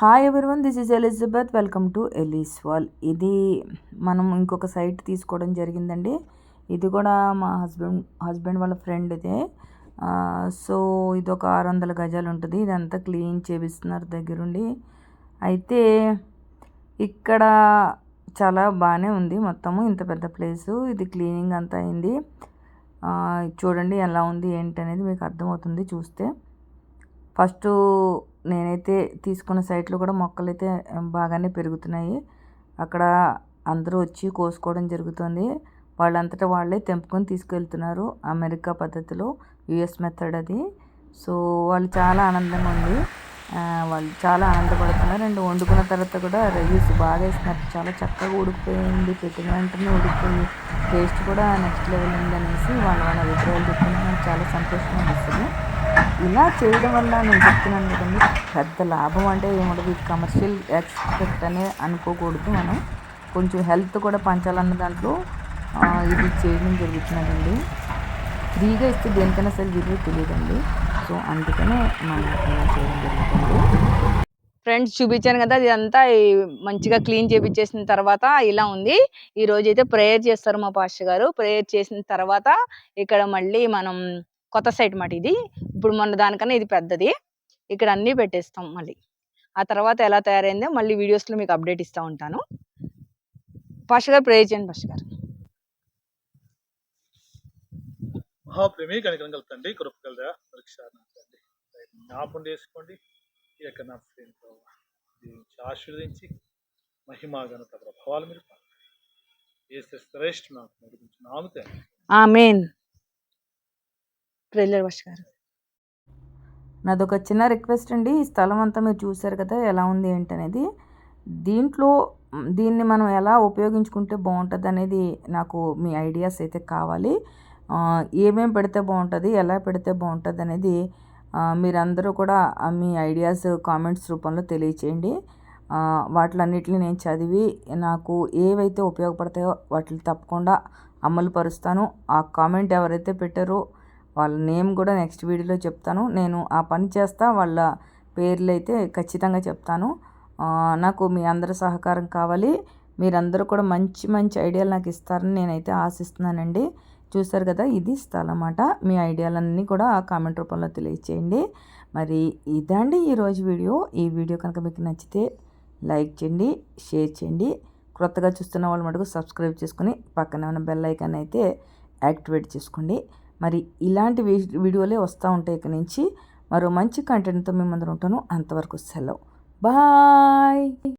Hi everyone this is Elizabeth welcome to Ellyse wall ఇది మనం ఇంకొక సైట్ తీసుకోవడం జరిగిందండి. ఇది కూడా మా హస్బెండ్ హస్బెండ్ వాళ్ళ ఫ్రెండ్ ఇదే సో ఇది ఒక ఆరు వందల గజాలు ఉంటుంది. ఇదంతా క్లీన్ చేపిస్తున్నారు దగ్గరుండి. అయితే ఇక్కడ చాలా బాగానే ఉంది మొత్తము. ఇంత పెద్ద ప్లేసు ఇది క్లీనింగ్ అంతా అయింది. చూడండి ఎలా ఉంది ఏంటి అనేది మీకు అర్థమవుతుంది చూస్తే. ఫస్ట్ నేనైతే తీసుకున్న సైట్లో కూడా మొక్కలు అయితే బాగానే పెరుగుతున్నాయి. అక్కడ అందరూ వచ్చి కోసుకోవడం జరుగుతుంది. వాళ్ళంతటా వాళ్ళే తెంపుకొని తీసుకెళ్తున్నారు అమెరికా పద్ధతిలో యుఎస్ మెథడ్ అది. సో వాళ్ళు చాలా ఆనందంగా ఉంది. వాళ్ళు చాలా ఆనందపడుతున్నారు. అండ్ వండుకున్న తర్వాత కూడా రైస్ బాగా వేసినారు చాలా చక్కగా ఉడికిపోయింది. పెట్టిన వెంటనే ఉడికిపోయి టేస్ట్ కూడా నెక్స్ట్ లెవెల్ ఉంది అనేసి వాళ్ళ వాళ్ళ అభిప్రాయాలు చెప్తున్నారు. చాలా సంతోషంగా వస్తుంది ఇలా చేయడం వల్ల నేను చెప్తున్నాను కదండి పెద్ద లాభం అంటే ఏముండదు. కమర్షియల్ ఎక్స్పెక్ట్ అనే అనుకోకూడదు మనం. కొంచెం హెల్త్ కూడా పంచాలన్న దాంట్లో ఇది చేయడం జరుగుతున్నదండి ఫ్రీగా ఇస్తే దేనికైనా సరే విలువ తెలియదండి. సో అందుకనే మనం చేయడం జరుగుతుంది. ఫ్రెండ్స్ చూపించాను కదా ఇదంతా మంచిగా క్లీన్ చేపించేసిన తర్వాత ఇలా ఉంది. ఈ రోజు అయితే ప్రేయర్ చేస్తారు మా పాస్టర్ గారు. ప్రేయర్ చేసిన తర్వాత ఇక్కడ మళ్ళీ మనం కొత్త సైట్ మాట ఇది. ఇప్పుడు మొన్న దానికన్నా ఇది పెద్దది. ఇక్కడ అన్నీ పెట్టేస్తాం మళ్ళీ. ఆ తర్వాత ఎలా తయారైందో మళ్ళీ వీడియోస్లో మీకు అప్డేట్ ఇస్తూ ఉంటాను. పాష గారు ప్రేయర్ చేయండి పాష గారు. మహాప్రేమి కనుక కలుపుతండి కృపగలరా పరీక్ష జ్ఞాపం చేసుకోండి ఈ యొక్క నా ప్రేమ దీనికి ఆశీర్వదించి మహిమా ఘనత ప్రభావాలు మీరు ఏసే శ్రేష్ఠ నాకు నాముతే ఆమెన్. గారు. నాదొక చిన్న రిక్వెస్ట్ అండి. ఈ స్థలం అంతా మీరు చూసారు కదా ఎలా ఉంది ఏంటి అనేది. దీంట్లో దీన్ని మనం ఎలా ఉపయోగించుకుంటే బాగుంటుంది అనేది నాకు మీ ఐడియాస్ అయితే కావాలి. ఏమేమి పెడితే బాగుంటుంది ఎలా పెడితే బాగుంటుంది అనేది మీరందరూ కూడా మీ ఐడియాస్ కామెంట్స్ రూపంలో తెలియచేయండి. వాటిలన్నిటిని నేను చదివి నాకు ఏవైతే ఉపయోగపడతాయో వాటిని తప్పకుండా అమలు పరుస్తాను. ఆ కామెంట్ ఎవరైతే పెట్టారో వాళ్ళ నేమ్ కూడా నెక్స్ట్ వీడియోలో చెప్తాను. నేను ఆ పని చేస్తా వాళ్ళ పేర్లు అయితే ఖచ్చితంగా చెప్తాను. నాకు మీ అందరి సహకారం కావాలి. మీరందరూ కూడా మంచి మంచి ఐడియాలు నాకు ఇస్తారని నేనైతే ఆశిస్తున్నానండి. చూస్తారు కదా ఇది స్థలం అన్నమాట మీ ఐడియాలన్నీ కూడా కామెంట్ రూపంలో తెలియచేయండి. మరి ఇదండి ఈరోజు వీడియో. ఈ వీడియో కనుక మీకు నచ్చితే లైక్ చేయండి షేర్ చేయండి. క్రొత్తగా చూస్తున్న వాళ్ళు మటుకు సబ్స్క్రైబ్ చేసుకుని పక్కన ఉన్న బెల్ ఐకాన్ అయితే యాక్టివేట్ చేసుకోండి. మరి ఇలాంటి వీడియోలే వస్తూ ఉంటాయి ఇక నుంచి. మరో మంచి కంటెంట్తో మేము అందరం ఉంటాను. అంతవరకు సెలవు. బాయ్!